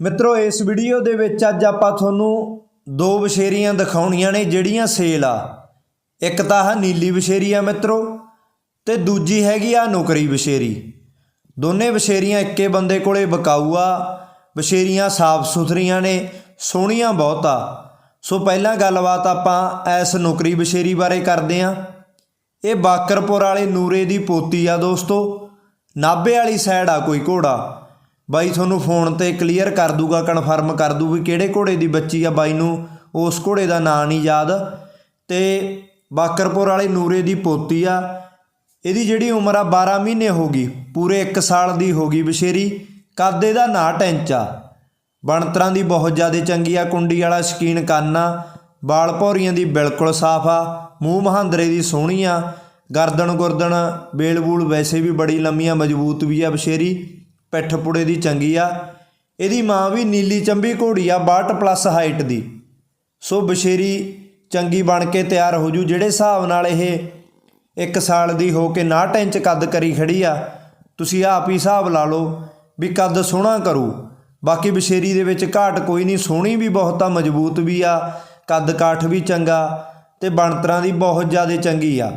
ਮਿੱਤਰੋ, ਇਸ ਵੀਡੀਓ ਦੇ ਵਿੱਚ ਅੱਜ ਆਪਾਂ ਤੁਹਾਨੂੰ ਦੋ ਬਸ਼ੇਰੀਆਂ ਦਿਖਾਉਣੀਆਂ ਨੇ, ਜਿਹੜੀਆਂ ਸੇਲ ਆ। ਇੱਕ ਤਾਂ ਆ ਨੀਲੀ ਬਸ਼ੇਰੀ ਆ ਮਿੱਤਰੋ, ਤੇ ਦੂਜੀ ਹੈਗੀ ਆ ਨੌਕਰੀ ਬਸ਼ੇਰੀ ਦੋਨੇ ਬਸ਼ੇਰੀਆਂ ਇੱਕੇ ਬੰਦੇ ਕੋਲੇ ਬਕਾਊ ਆ ਬਸ਼ੇਰੀਆਂ ਸਾਫ਼ ਸੁਥਰੀਆਂ ਨੇ, ਸੋਹਣੀਆਂ ਬਹੁਤ ਆ। ਸੋ ਪਹਿਲਾਂ ਗੱਲਬਾਤ ਆਪਾਂ ਇਸ ਨੌਕਰੀ ਬਸ਼ੇਰੀ ਬਾਰੇ ਕਰਦੇ ਆਂ। ਇਹ ਬਾਕਰਪੁਰ ਵਾਲੇ ਨੂਰੇ ਦੀ ਪੋਤੀ ਆ ਦੋਸਤੋ। ਨਾਭੇ ਵਾਲੀ ਸਾਈਡ ਆ ਕੋਈ ਘੋੜਾ। ਬਾਈ ਤੁਹਾਨੂੰ ਫੋਨ ਤੇ ਕਲੀਅਰ ਕਰ ਦੂਗਾ, ਕਨਫਰਮ ਕਰ ਦੂ ਵੀ ਕਿਹੜੇ ਘੋੜੇ ਦੀ ਬੱਚੀ ਆ ਬਾਈ ਨੂੰ, ਉਸ ਘੋੜੇ ਦਾ ਨਾਂ ਨਹੀਂ ਯਾਦ। ਤੇ ਬਾਕਰਪੁਰ ਵਾਲੇ ਨੂਰੇ ਦੀ ਪੋਤੀ ਆ, ਇਹਦੀ ਜਿਹੜੀ ਉਮਰ ਆ 12 ਮਹੀਨੇ ਹੋ ਗਈ, ਪੂਰੇ 1 ਸਾਲ ਦੀ ਹੋ ਗਈ ਬਸ਼ੇਰੀ, ਕੱਦ ਇਹਦਾ ਨਾ ਟੈਂਚਾ ਬਣਤਰਾਂ ਦੀ ਬਹੁਤ ਜ਼ਿਆਦਾ ਚੰਗੀ ਆ, ਕੁੰਡੀ ਵਾਲਾ ਸ਼ਕੀਨ ਕਾਨਾ ਬਾਲ ਭੌਰੀਆਂ ਦੀ ਬਿਲਕੁਲ ਸਾਫ਼ ਆ, ਮੂੰਹ ਮਹਾਂਦਰੇ ਦੀ ਸੋਹਣੀ ਆ, ਗਰਦਨ ਗੁਰਦਨ, ਬੇਲ ਬੂਲ ਵੈਸੇ ਵੀ ਬੜੀ ਲੰਮੀਆਂ ਮਜ਼ਬੂਤ ਵੀ ਆ ਬਸ਼ੇਰੀ। ਪਿੱਠ ਪੁੜੇ ਦੀ ਚੰਗੀ ਆ। ਇਹਦੀ ਮਾਂ ਵੀ ਨੀਲੀ ਚੰਬੀ ਘੋੜੀ ਆ 62 ਪਲੱਸ ਹਾਈਟ ਦੀ। ਸੋ ਬਸ਼ੇਰੀ ਚੰਗੀ ਬਣ ਕੇ ਤਿਆਰ ਹੋ ਜੂ। ਜਿਹੜੇ ਹਿਸਾਬ ਨਾਲ ਇਹ 1 ਸਾਲ ਦੀ ਹੋ ਕੇ 69 ਇੰਚ ਕੱਦ ਕਰੀ ਖੜੀ ਆ, ਤੁਸੀਂ ਆਪ ਹੀ ਹਿਸਾਬ ਲਾ ਲਓ ਵੀ ਕੱਦ ਸੋਹਣਾ ਕਰੂ। ਬਾਕੀ ਬਸ਼ੇਰੀ ਦੇ ਵਿੱਚ ਘਾਟ ਕੋਈ ਨਹੀਂ, ਸੋਹਣੀ ਵੀ ਬਹੁਤ ਆ, ਮਜ਼ਬੂਤ ਵੀ ਆ, ਕੱਦ ਕਾਠ ਵੀ ਚੰਗਾ ਤੇ ਬਣਤਰਾਂ ਦੀ ਬਹੁਤ ਜ਼ਿਆਦਾ ਚੰਗੀ ਆ।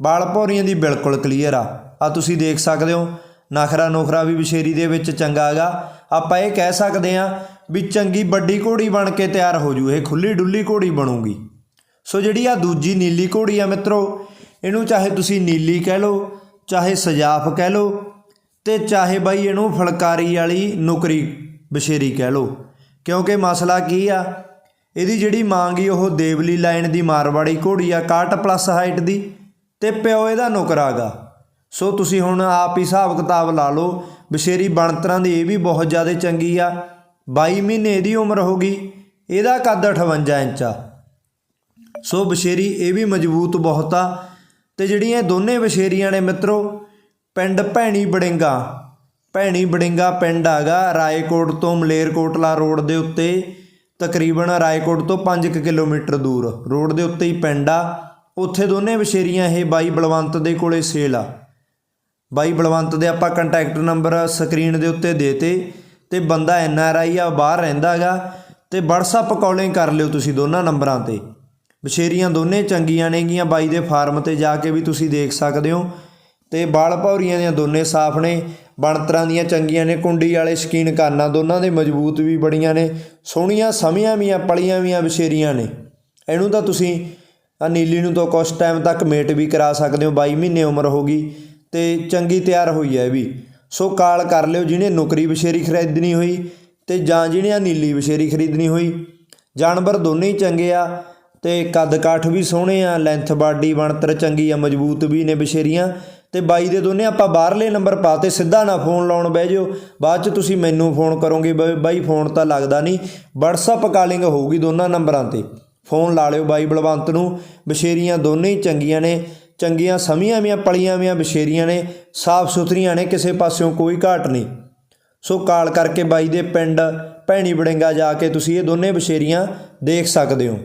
ਬਾਲ ਭੌਰੀਆਂ ਦੀ ਬਿਲਕੁਲ ਕਲੀਅਰ ਆ। ਆ ਤੁਸੀਂ ਦੇਖ ਸਕਦੇ ਹੋ ਨਖਰਾ ਨੋਖਰਾ ਵੀ ਬਸ਼ੇਰੀ ਦੇ ਵਿੱਚ ਚੰਗਾ ਹੈਗਾ। ਆਪਾਂ ਇਹ ਕਹਿ ਸਕਦੇ ਆ ਵੀ ਚੰਗੀ ਵੱਡੀ ਘੋੜੀ ਬਣ ਕੇ ਤਿਆਰ ਹੋ ਜੂ, ਇਹ ਖੁੱਲੀ ਡੁੱਲੀ ਘੋੜੀ ਬਣੂਗੀ। ਸੋ ਜਿਹੜੀ ਆ ਦੂਜੀ ਨੀਲੀ ਘੋੜੀ ਆ ਮਿੱਤਰੋ, ਇਹਨੂੰ ਚਾਹੇ ਤੁਸੀਂ ਨੀਲੀ ਕਹਿ ਲਓ, ਚਾਹੇ ਸਜਾਫ ਕਹਿ ਲਓ, ਤੇ ਚਾਹੇ ਬਾਈ ਇਹਨੂੰ ਫਲਕਾਰੀ ਵਾਲੀ ਨੁਕਰੀ ਬਸ਼ੇਰੀ ਕਹਿ ਲਓ। ਕਿਉਂਕਿ ਮਸਲਾ ਕੀ ਆ, ਇਹਦੀ ਜਿਹੜੀ ਮੰਗੀ ਉਹ ਦੇਵਲੀ ਲਾਈਨ ਦੀ ਮਾਰਵਾੜੀ ਘੋੜੀ ਆ 61 ਪਲੱਸ ਹਾਈਟ ਦੀ, ਤੇ ਪਿਓ ਇਹਦਾ ਨੁਕਰਾਗਾ। ਸੋ ਤੁਸੀਂ ਹੁਣ ਆਪ ਹੀ ਹਿਸਾਬ ਕਿਤਾਬ ਲਾ ਲਓ, ਬਸ਼ੇਰੀ ਬਣਤਰਾਂ ਦੀ ਇਹ ਵੀ ਬਹੁਤ ਜ਼ਿਆਦਾ ਚੰਗੀ ਆ। 22 ਮਹੀਨੇ ਇਹਦੀ ਉਮਰ ਹੋ ਗਈ, ਇਹਦਾ ਕੱਦ 58 ਇੰਚ ਆ। ਸੋ ਬਸ਼ੇਰੀ ਇਹ ਵੀ ਮਜ਼ਬੂਤ ਬਹੁਤ ਆ। ਤੇ ਜਿਹੜੀਆਂ ਦੋਨੇ ਬਸ਼ੇਰੀਆਂ ਨੇ ਮਿੱਤਰੋ, ਪਿੰਡ ਭੈਣੀ ਬੜਿੰਗਾ ਭੈਣੀ ਬੜਿੰਗਾ ਪਿੰਡ ਹੈਗਾ ਰਾਏਕੋਟ ਤੋਂ ਮਲੇਰਕੋਟਲਾ ਰੋਡ ਦੇ ਉੱਤੇ, ਤਕਰੀਬਨ ਰਾਏਕੋਟ ਤੋਂ 5 ਕਿਲੋਮੀਟਰ ਦੂਰ। ਰੋਡ ਦੇ ਉੱਤੇ ਹੀ ਪਿੰਡ ਆ। ਉੱਥੇ ਦੋਨੇ ਬਸ਼ੇਰੀਆਂ ਇਹ ਬਾਈ ਬਲਵੰਤ ਦੇ ਕੋਲੇ ਸੇਲ ਆ। ਬਾਈ ਬਲਵੰਤ ਦੇ ਆਪਾਂ ਕੰਟੈਕਟ ਨੰਬਰ ਸਕਰੀਨ ਦੇ ਉੱਤੇ ਦੇਤੇ ਤੇ ਬੰਦਾ ਐਨ ਆਰ ਆਈ ਆ, ਬਾਹਰ ਰਹਿੰਦਾ ਹੈਗਾ, ਤੇ WhatsApp ਕਾਲਿੰਗ ਕਰ ਲਿਓ ਤੁਸੀਂ ਦੋਨਾਂ ਨੰਬਰਾਂ ਤੇ। ਬਸ਼ੇਰੀਆਂ ਦੋਨੇ ਚੰਗੀਆਂ ਨੇਗੀਆਂ, ਬਾਈ ਦੇ ਫਾਰਮ ਤੇ ਜਾ ਕੇ ਵੀ ਤੁਸੀਂ ਦੇਖ ਸਕਦੇ ਹੋ। ਤੇ ਬਾਲ ਭੌਰੀਆਂ ਦੀਆਂ ਦੋਨੇ ਸਾਫ਼ ਨੇ, ਬਣਤਰਾਂ ਦੀਆਂ ਚੰਗੀਆਂ ਨੇ, ਕੁੰਡੀ ਵਾਲੇ ਸ਼ਕੀਨ ਕਾਨਾਂ ਦੋਨਾਂ ਦੇ ਮਜ਼ਬੂਤ ਵੀ ਬੜੀਆਂ ਨੇ, ਸੋਹਣੀਆਂ ਸਮੀਆਂ ਵੀਆਂ ਪਲੀਆਂ ਵੀਆਂ ਬਸ਼ੇਰੀਆਂ ਨੇ। ਇਹਨੂੰ ਤਾਂ ਤੁਸੀਂ ਆ ਨੀਲੀ ਨੂੰ ਤਾਂ ਕੁਛ ਟਾਈਮ ਤੱਕ ਮੇਟ ਵੀ ਕਰਾ ਸਕਦੇ ਹੋ 22 ਮਹੀਨੇ ਉਮਰ ਹੋ ਗਈ। ਤੇ ਚੰਗੀ ਤਿਆਰ ਹੋਈ ਹੈ ਇਹ ਵੀ। ਸੋ ਕਾਲ ਕਰ ਲਿਓ ਜਿਹਨੇ ਨੁਕਰੀ ਬਸ਼ੇਰੀ ਖਰੀਦਣੀ ਹੋਈ ਤੇ ਜਾਂ ਜਿਹਨੇ ਆ ਨੀਲੀ ਬਸ਼ੇਰੀ ਖਰੀਦਣੀ ਹੋਈ। ਜਾਨਵਰ ਦੋਨੇ ਹੀ ਚੰਗੇ ਆ ਤੇ ਕੱਦ ਕਾਠ ਵੀ ਸੋਹਣੇ ਆ ਲੈਂਥ ਬਾਡੀ ਬਣਤਰ ਚੰਗੀ ਆ, ਮਜ਼ਬੂਤ ਵੀ ਨੇ ਬਸ਼ੇਰੀਆਂ ਤੇ ਬਾਈ ਦੇ ਦੋਨੇ ਆਪਾਂ ਬਾਹਰਲੇ ਨੰਬਰ ਪਾਤੇ ਸਿੱਧਾ ਨਾ ਫੋਨ ਲਾਉਣ ਬਹਿ ਜਿਓ ਬਾਅਦ ਚ ਤੁਸੀਂ ਮੈਨੂੰ ਫੋਨ ਕਰੋਗੇ ਬਈ, ਬਾਈ ਫੋਨ ਤਾਂ ਲੱਗਦਾ ਨਹੀਂ। WhatsApp ਕਾਲਿੰਗ ਹੋਊਗੀ ਦੋਨਾਂ ਨੰਬਰਾਂ ਤੇ। ਫੋਨ ਲਾ ਲਿਓ ਬਾਈ ਬਲਵੰਤ ਨੂੰ। ਬਸ਼ੇਰੀਆਂ ਦੋਨੇ ਹੀ ਚੰਗੀਆਂ ਨੇ। ਚੰਗੀਆਂ ਸਮੀਆਂ ਵੀਆਂ, ਪਲੀਆਂ ਵੀਆਂ, ਬਸ਼ੇਰੀਆਂ ਨੇ, ਸਾਫ਼ ਸੁਥਰੀਆਂ ਨੇ, ਕਿਸੇ ਪਾਸਿਓਂ ਕੋਈ ਘਾਟ ਨਹੀਂ। ਸੋ ਕਾਲ ਕਰਕੇ ਬਾਈ ਦੇ ਪਿੰਡ ਭੈਣੀ ਬੜਿੰਗਾ ਜਾ ਕੇ ਤੁਸੀਂ ਇਹ ਦੋਨੇ ਬਸ਼ੇਰੀਆਂ ਦੇਖ ਸਕਦੇ ਹੋ।